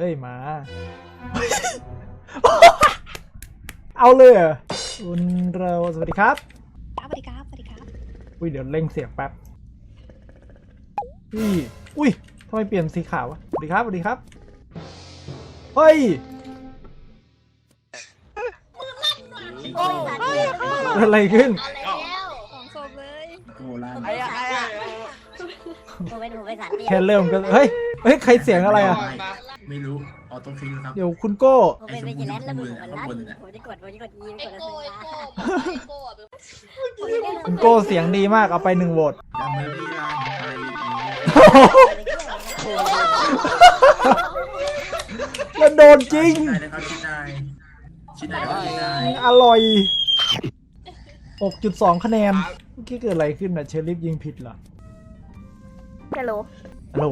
เอ้ยมา เอาเลยเหรอคุณเราสวัสดีครับครับสวัสดีครับสวัสดีครับ อุ้ยเดี๋ยวเร่งเสียงแป๊บอุ้ยอุ้ยทำไมเปลี่ยนสีขาววะสวัสดีครับสวัสดีครับเฮ้ยโอ้ยเกิดอะไรขึ้น ของศพเลยโอ้ล่าไอ้อะไอ้อะผมเป็นผมเป็นสัตว์เลี้ยแค่เริ่มก็เฮ้ย เฮ้ย ใครเสียงอะไรอะ ไม่รู้ออโต้คลิกครับ เดี๋ยวคุณโก้ ผมเป็นวิจิแลนซ์แล้วมึงผมมันลั่นข้างบนน่ะผมจะกดผมจะกดยิงกไอ้ดโก้ไอ้กดโก้ไอ้โก้อะเป็นคุณโก้เสียงดีมากเอาไปหนึ่งโหวตดำเนินที่ร้านไปแล้วโดนจริง ชิ้นไหนนะครับชิ้นไหนชิ้นไหนครับชิ้นไหนอร่อย 6.2 คะแนน เมื่อกี้เกิดอะไรขึ้นน่ะ เชอริฟยิงผิดเหรอฮัลโหลฮัลโหล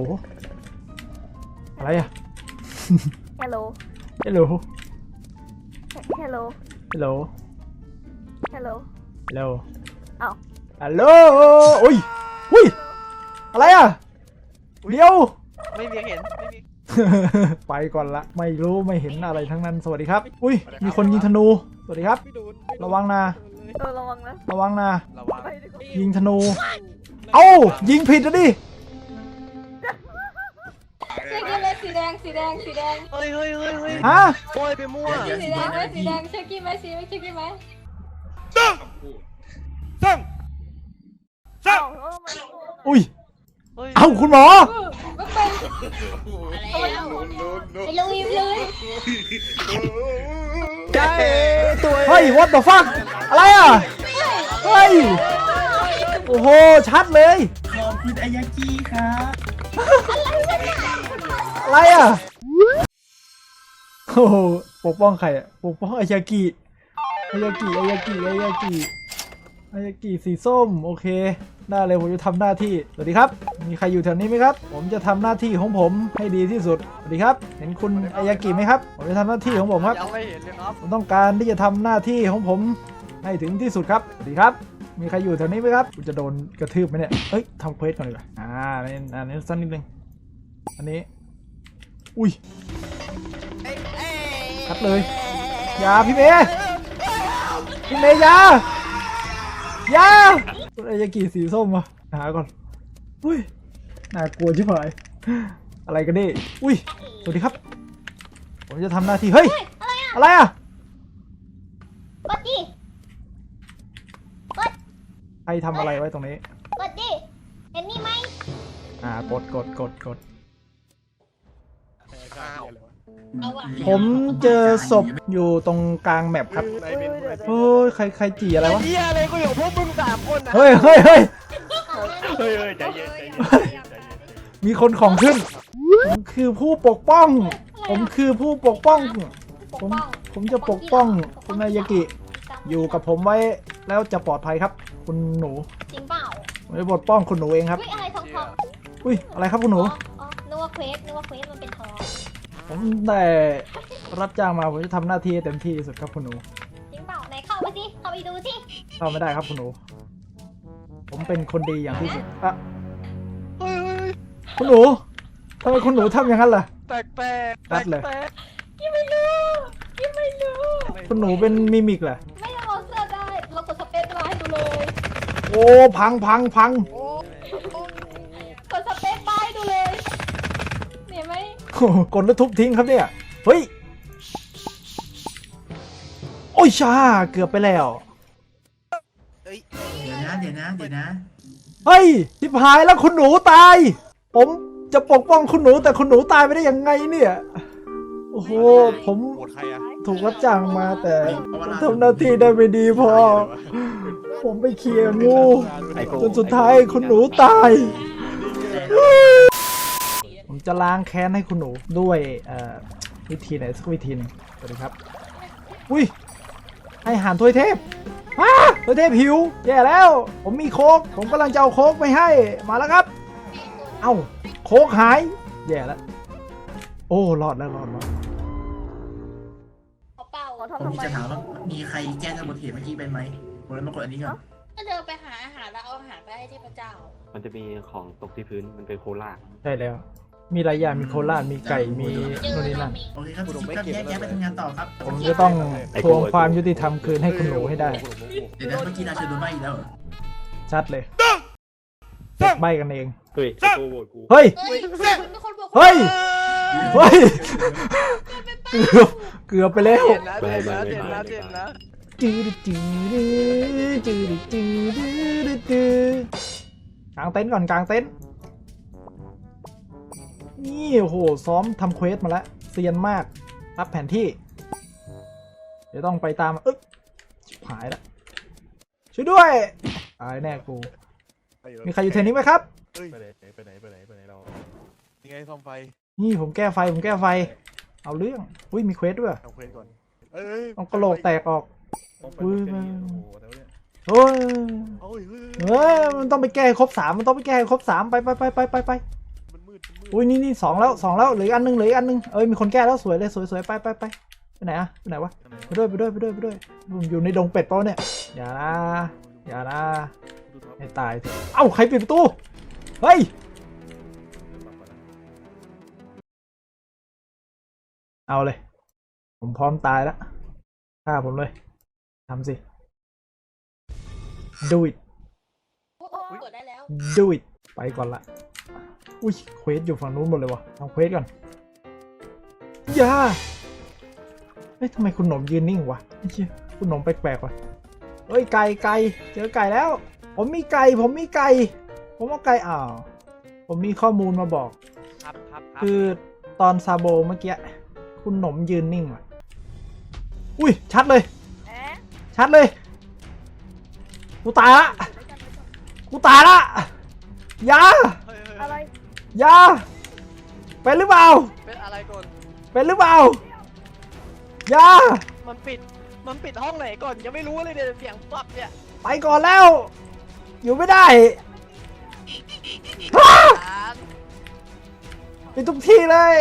อะไรอะ ฮัลโหล ฮัลโหล ฮัลโหล ฮัลโหล ฮัลโหล ฮัลโหลเอ้าฮัลโหลอุ้ยอุ้ย อะไรอะ เดี๋ยว ไม่มีเห็น ไม่มี ไปก่อนละ ไม่รู้ไม่เห็นอะไรทั้งนั้น สวัสดีครับ อุ้ย มีคนยิงธนู สวัสดีครับไม่โดนไม่โดนระวังนะ เออระวังนะ ระวังนะ ระวังไปดีกว่ายิงธนู เอ้า ยิงผิดแล้วดิ เช็คกี้ไหมสีแดงสีแดงสีแดงเฮ้ยเฮ้ยเฮ้ยเฮ้ยฮะโอ้ยไปมั่วสีแดงไหมสีแดงเช็คกี้ไหมสีเช็คกี้ไหมตั้งเอ้าเออมันอุ้ยเฮ้ยเอ้าคุณหมอไม่เป็นอะไรแล้วไปลุยเลยใช่ตัวเฮ้ย what the fuck อะไรอะเฮ้ยโอ้โหชัดเลยขอบคุณอายากิครับอะไร อะโอ้โหปกป้องใครอะปกป้องอายากิอายากิอายากิอายากิอายากิสีส้มโอเคได้เลยผมจะทำหน้าที่สวัสดีครับ มีใครอยู่แถวนี้ไหมครับ ผมจะทำหน้าที่ของผมให้ดีที่สุดสวัสดีครับ เห็นคุณอายากิไหมครับ ผมจะทำหน้าที่ของผมครับยังไม่เห็นเลยครับผมต้องการที่จะทำหน้าที่ของผมให้ถึงที่สุดครับสวัสดีครับ มีใครอยู่แถวนี้ไหมครับกูจะโดนกระทืบไหมเนี่ยเอ้ยทำเควสก่อนดีกว่าอ่าอันนี้อันนี้สั้นนิดนึงอันนี้ อุ้ยคัดเลยอยาพี่เมย์พี่เมย์อยาอยาคุณอายากิสีส้มวะหาก่อนอุ้ยน่ากลัวชิบหายอะไรกันนี่อุ้ยสวัสดีครับ ผมจะทำหน้าที่เฮ้ยอะไรอะกดดิใครทำอะไรไว้ตรงนี้กดดิเห็นนี่ไหมอ่ากดกดกดกดเอาอะ ผมเจอศพอยู่ตรงกลางแมปครับไหนเป็นไหนเป็นเฮ้ยใครใครจีอะไรวะเฮียอะไรก็อยู่พวกมึงสามคนนะเฮ้ยเฮ้ยเฮ้ยเฮ้ยเฮ้ยใจเย็นใจเย็นใจเย็นใจเย็นมีคนของขึ้น ผมคือผู้ปกป้อง ผมคือผู้ปกป้อง ผมผมจะปกป้องคุณนายากิ อยู่กับผมไว้แล้วจะปลอดภัยครับ คุณหนูจริงเปล่าผมจะปกป้องคุณหนูเองครับ อุ้ยอะไรทองทองอุ้ยอะไรครับคุณหนูอ๋ออ๋อนึกว่าเควสนึกว่าเควสมันเป็นทอง ผมได้รับจ้างมาผมจะทำหน้าที่ให้เต็มที่ที่สุดครับคุณหนู จริงเปล่าไหนเข้าไปสิ เข้าไปดูสิเข้าไม่ได้ครับคุณหนู ผมเป็นคนดีอย่างที่สุดอะเฮ้ยเฮ้ยคุณหนูทำไมคุณหนูทำอย่างนั้นล่ะแปลกแปลกนัดเลยแปลกยังไม่รู้ยังไม่รู้ คุณหนูเป็นมิมิกเหรอไม่ต้องเอาเสื้อได้ เรากดสเปซบาร์ให้ดูเลย โอ้พังพังพังกดสเปซบาร์ให้ดูเลยเห็นไหม โอ้โห กดแล้วทุบทิ้งครับเนี่ย เฮ้ย โอ้ยชา เกือบไปแล้ว เดี๋ยวนะเดี๋ยวนะเดี๋ยวนะเฮ้ยทิพหายแล้วคุณหนูตาย ผมจะปกป้องคุณหนูแต่คุณหนูตายไปได้ยังไงเนี่ย โอ้โห ผมโหวตใครอะถูกรับจ้างมาแต่ผมทำหน้าที่ได้ไม่ดีพอ ผมไปเคลียร์งู จนสุดท้ายคุณหนูตายผม จะล้างแค้นให้คุณหนูด้วยเอ่อวิธีไหนสักวิธีหนึงสวัสดีครับ อุ้ยให้อาหารถ้วยเทพว้าถ้วยเทพหิวแย่แล้ว ผมมีโค้กผมกำลังจะเอาโค้กไปให้มาแล้วครับ เอ้าโค้กหายแย่แล้วโอ้รอดแล้วรอดรอดเขาเปล่าขอผมทำทำไมจะถามว่ามีใครแจ้งอุบัติเหตุเมื่อกี้เป็นไหมผมเลยมากดอันนี้ก่อนก็เดินไปหาอาหารแล้วเอาอาหารไปให้เทพเจ้า มันจะมีของตกที่พื้นมันเป็นโคลาใช่แล้ว มีหลายอย่างมีโคราชมีไก่มีนู่นนี่นั่นโอเคครับทุกคนแยกย้ายไปทำงานต่อครับผมจะต้องทวงความยุติธรรมคืนให้คุณหนูให้ได้เดี๋ยวนะเมื่อกี้ราเชนโดนใบอีกแล้วเหรอชัดเลยเด็กใบกันเองเฮ้ยไอ้โกโหวตกูเฮ้ยเฮ้ยมีคนบอกเฮ้ยเฮ้ยเกือบเกือบไปแล้วเจ็บนะเจ็บนะเจ็บนะเจ็บนะจืดจืดจืดจืดจืดจืดกางเต็นท์ก่อนกางเต็นท์ นี่โอ้โหซ้อมทำเควสมาแล้วเซียนมากรับแผนที่ เดี๋ยวต้องไปตามเอ๊ะชิบหายละช่วยด้วยตายแน่กู มีใครอยู่แถวนี้ไหมครับไปไหนไปไหนไปไหนไปไหนเรายังไงซ่อมไฟ นี่ผมแก้ไฟผมแก้ไฟ เอาเรื่องอุ้ยมีเควสด้วยเอาเควสก่อนเอ้ยต้องกระโหลกแตกออกต้องไปอุ้ยแค่นี้โอ้โหแล้วเนี่ยโอ้ยเอ้ยเฮ้ยเฮ้ยมันต้องไปแก้ให้ครบสามมันต้องไปแก้ให้ครบสามไปไปไปไปไปไปมันมืดมันมืด อุ้ยนี่นี่สองแล้วสองแล้วเหลืออกอันหนึงเหลืออกอันหนึงเอ้ยมีคนแก้แล้วสวยเลยสวยสวยไปไปไปไปไหนอะไปไหนวะข้างในไปด้วยไปด้วยไปด้วยไปด้วยผมอยู่ในดงเป็ดเปล่าเนี่ยอย่านะอย่านะดูท็อปให้ตายเถอะเอ้าใครปิดประตูเฮ้ยเอาเลย ผมพร้อมตายแล้วฆ่าผมเลยทำสิ do it โอ้โหกดได้แล้ว do it ไปก่อนละ อุ้ยเควสอยู่ฝั่งนู้นหมดเลยวะทำเควสก่อนอย่าเฮ้ยทำไมคุณหนมยืนนิ่งวะไอ้เหี้ยคุณหนมแปลกๆวะเฮ้ยไก่ไก่เจอไก่แล้ว ผมมีไก่ผมมีไก่ ผมเอาไก่อ้าวผมมีข้อมูลมาบอก ครับครับครับคือตอนซาโบเมื่อกี้คุณหนมยืนนิ่งว่ะ อุ้ยชัดเลย เอ๊ะชัดเลย กูตายละ กูตายละอยา เฮ้ยเฮ้ยอะไรอ ยาเป็นหรือเปล่า เป็นอะไรก่อน เป็นหรือเปล่าอยามันปิด มันปิดห้องไหนก่อนยังไม่รู้เลยเนี่ยเสียงปั๊บเนี่ยไปก่อนแล้ว อยู่ไม่ได้ไปทุกที่เลย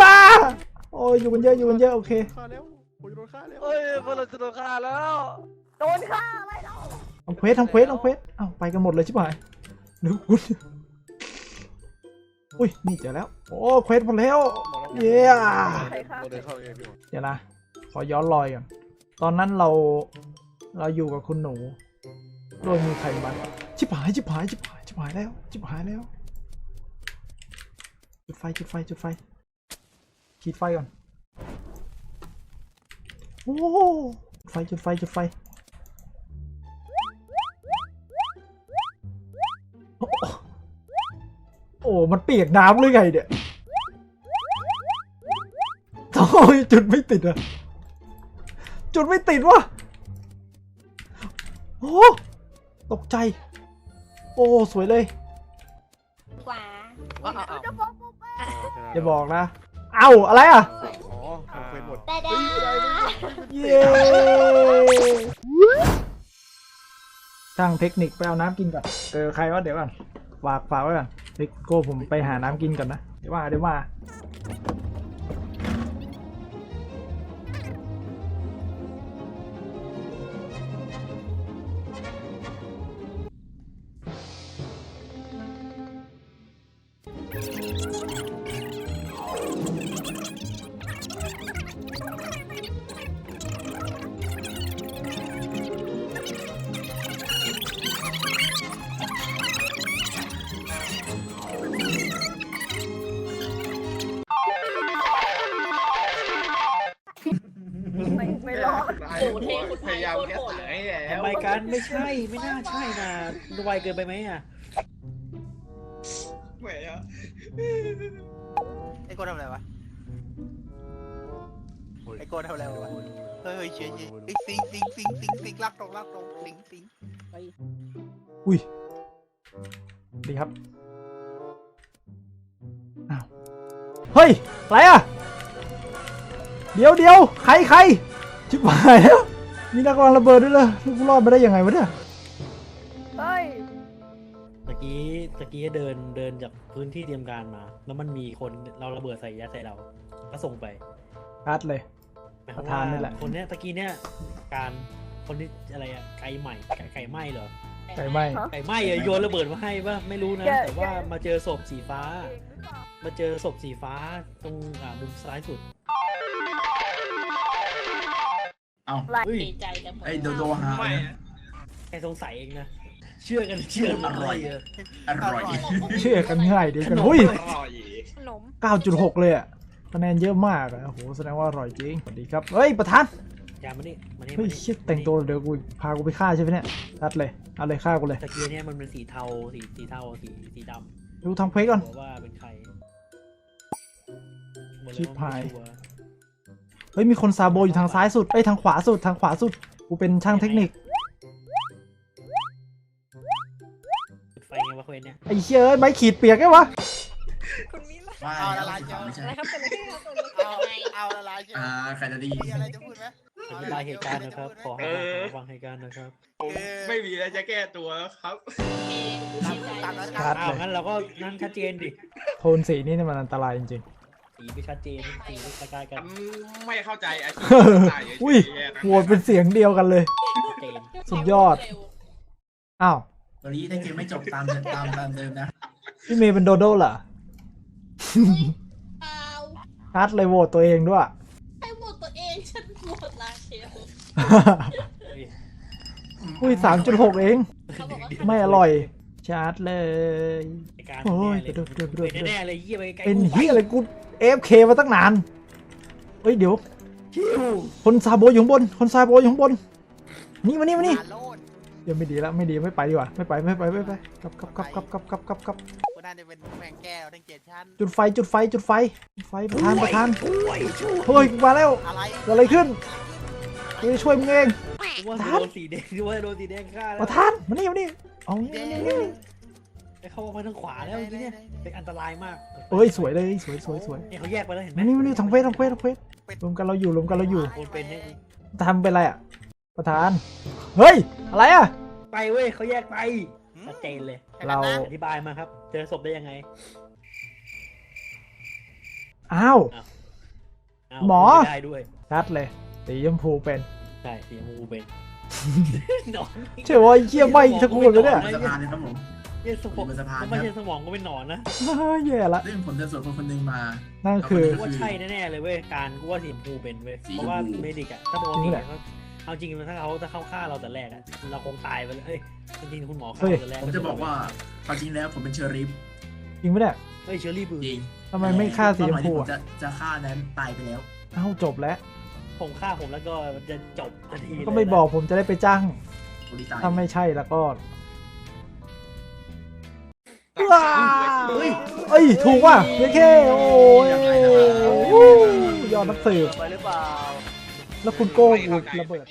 ว้าโอ้ยอยู่กันเยอะอยู่กันเยอะโอเค ฆ่าแล้วผมจะโดนฆ่าแล้วเฮ้ยพวกเราจะโดนฆ่าแล้ว โดนฆ่าอะไรเราทำเควสทำเควสทำเควสเอ้าไปกันหมดเลยชิบหายเดี๋ยวคุณ อุ้ยนี่เจอแล้ว โอ้เควสหมดแล้ว เย้ใครฆ่าเราเดินเข้าเองพี่หมอเดี๋ยวนะ ขอย้อนรอยก่อน ตอนนั้นเราเราอยู่กับคุณหนูโดยมีใครมาชิบหายชิบหายชิบหายชิบหายแล้วชิบหายแล้ว จุดไฟจุดไฟจุดไฟขีดไฟก่อนโอ้จุดไฟจุดไฟจุดไฟโอ้โอ้มันเปียกน้ำหรือไงเนี่ยโอ้ยจุดไม่ติดอะจุดไม่ติดวะโอ้ตกใจ โอ้ สวยเลยกว่าอ้าวอ้าวจะบอกผมไปอย่าบอกนะ เอ้า อะไรอะอ๋อทำเควสหมดได้ได้เย้ช่างเทคนิคไปเอาน้ำกินก่อนเจอใครวะเดี๋ยวก่อนฝากฝากไว้ก่อน เด็กโก้ผมไปหาน้ำกินก่อนนะเดี๋ยวมาเดี๋ยวมา กันไม่ใช่ ไม่น่าใช่นะไวเกินไปไหมอะไอ้โกทำอะไรวะ ไอ้โกทำอะไรวะ เฮ้ยเชี่ยเชี่ยไอ้สิงสิงสิงสิงสิงลักตรงลักตรงสิงสิงอุ้ย ดีครับ อ้าว เฮ้ย อะไรอะ เดี๋ยวเดี๋ยวใครใครชิบหายแล้ว มีนักวางระเบิดด้วยเหรอลูกกูรอดมาได้ยังไงวะเนี่ยเฮ้ยตะกี้ตะกี้เดินเดินจากพื้นที่เตรียมการมา แล้วมันมีคนเราระเบิดใส่ยัดใส่เราก็ส่งไปคัดเลย หมายความประธานนี่แหละ คนเนี้ยตะกี้เนี้ยการคนที่อะไรอะไก่ใหม่ไก่ไก่ไหม้เหรอไก่ไหม้ไก่ไหม้อะโยนระเบิดมาให้ป่ะไม่รู้นะแกแต่ว่าแกมาเจอศพสีฟ้า เองหรือเปล่ามาเจอศพสีฟ้าตรงอ่ามุมซ้ายสุด เอาไรเฮ้ย ดีใจกันหมดไอ้โดโดหาไม่นะแค่สงสัยเองนะ เชื่อกันเชื่อกันอร่อยเอร่อย เชื่อกันง่ายดีกันหุ้ยอร่อยขนม9.6 เลยอะคะแนนเยอะมากอะโอ้โหแสดงว่าอร่อยจริงสวัสดีครับเฮ้ยประธานอย่ามานี่มานี่เฮ้ยมานี่ชิดแต่งตัวเดี๋ยวกูพากูไปฆ่าใช่ไหมเนี่ยรัดเลยเอาเลยฆ่ากูเลยตะเกียเนี่ยมันเป็นสีเทาสีสีเทาสีสีดำดูทางเพจก่อน บอกว่าเป็นใครบอกเลยชิบหายว่ไม่ชัวร์ เฮ้ยมีคนซาโบอยู่ทางซ้ายสุดเอ้ยทางขวาสุดทางขวาสุดกูเป็นช่างเทคนิคจุดไฟไงวะเควสเนี่ยไอ้เชี่ยเอ้ยใบขีดเปียกไงวะคุณมิละว่าเอาละแล้วลายเจ้าไม่ใช่อะไรครับเป็นอะไรครับเป็นอะไรเอาเอาละลายใช่ไหมอ่าใครจะดีมีอะไรจะพูดไหมอธิบายเหตุการณ์นะครับ ขอให้ระวังเหตุการณ์นะครับผมไม่มีอะไรจะแก้ตัวแล้วครับตามตามนั้นคชัรัดบอ้าวเลยงั้นเราก็นั่นชัดเจนดิโทนสีนี่เนี่ยมันอันตรายจริง สีไม่ชัดเจนสีไม่คล้ายๆกันฉันไม่เข้าใจอาชีพๆตายเฉยๆอุ้ยแค่นั้นโหวตเป็นเสียงเดียวกันเลย ชัดเจนสุดยอด อ้าวตอนนี้ถ้าเกมไม่จบตามเดิมตามตามเดิมนะพี่เมย์เป็นโดโด้เหรอเปล่าชัดเลยโหวตตัวเองด้วยให้โหวตตัวเองฉันโหวตลาเชลเฮ้ยอุ้ยสามจุดหกเอง เขาบอกว่าไม่อร่อยชัดเลยเหตุการณ์โอ้ยแน่เลยไปดูไปดูไปดู เป็นแน่ๆเลยยี่ไปไกลๆเป็นเฮียอะไรกู เอฟเคมาตั้งนาน เฮ้ยเดี๋ยวชิวคนซาโบอยู่ข้างบน คนซาโบอยู่ข้างบน นี่มานี่มานี่โลดเดี๋ยวไม่ดีแล้วไม่ดีไม่ไปดีกว่าไม่ไปไม่ไปไม่ไปกลับกลับกลับกลับกลับกลับกลับกลับกูน่าจะเป็นแมงแก้วทั้งเกียรติชั้นจุดไฟจุดไฟจุดไฟจุดไฟประธานประธานช่วยช่วยเฮ้ยกูมาแล้วอะไรเกิดอะไรขึ้นกูจะช่วยมึงเองว่าโดนสีแดงว่าโดนสีแดงฆ่าแล้ปวระธานมานี่มานี่เอานี่ เด้มานี่มานี่ไอ้เขาออกมาทางขวาแล้วเมื่อกี้เนี่ยเป็นอันตรายมากเอ้ยสวยเลยสวยสวยสวยเนี่ยเขาแยกไปแล้วเห็นไหมมานี่มานี่ทางเฟสทางเฟสทางเฟสรวมกันเราอยู่รวมกันเราอยู่คนเป็นเนี่ยทำเป็นไรอะประธาน เฮ้ย อะไรอะ ไปเว้ยเขาแยกไปชัดเจนเลย เราอธิบายมาครับ เจอศพได้ยังไง อ้าวาวหมอพูดไได้ด้วย ชัดเลยสีชมพูเป็น ใช่สีชมพูเป็นหนอนเชื่อว่าไอ้เชี่ยไหม่ทั้งคู่เลยเนี่ยบนสะพาน เลยครับผมเนี่ยสมองบนสะพานไม่ใช่สมองก็เป็นหนอนนะเฮ้ยแย่ละ เรื่องผมจะสวนคนคนหนึ่งมานั่นคือ กูว่าใช่แน่ๆเลยเว้ยการกูว่าสีชมพูเป็นเว้ยสีชมพูเพราะว่าเมดิกอะถ้าปกจริติงแหละเขาเอาจริงๆถ้าเขาถ้าเขาฆ่าเราแต่แรกอะเราคงตายไปเลยเอ้ยจริงๆคุณหมอฆ่าเฮ้ยเราแต่แรกผมจะบอกว่าความจริงแล้วผมเป็นเชอริฟจริงไหมเนี่ยเฮ้ยเชอรี่บือจริงทำไมไม่ฆ่าสีชมพูเป้าหายที่ผอะจะจะฆ่านั้นตายไปแล้ว เอ้าจบแล้ว ผมฆ่าผมแล้วก็จะจบทันทีก็ไม่เลยนะบอกผมจะได้ไปจ้าง บริตายถ้าไม่ใช่แล้วก็ต้องว้า เฮ้ยเอ้ยถูกว่ะเย้เคโอ้ยวู้ยอดนักสืบไปหรือเปล่า แล้วคุณโก้กูระเบิด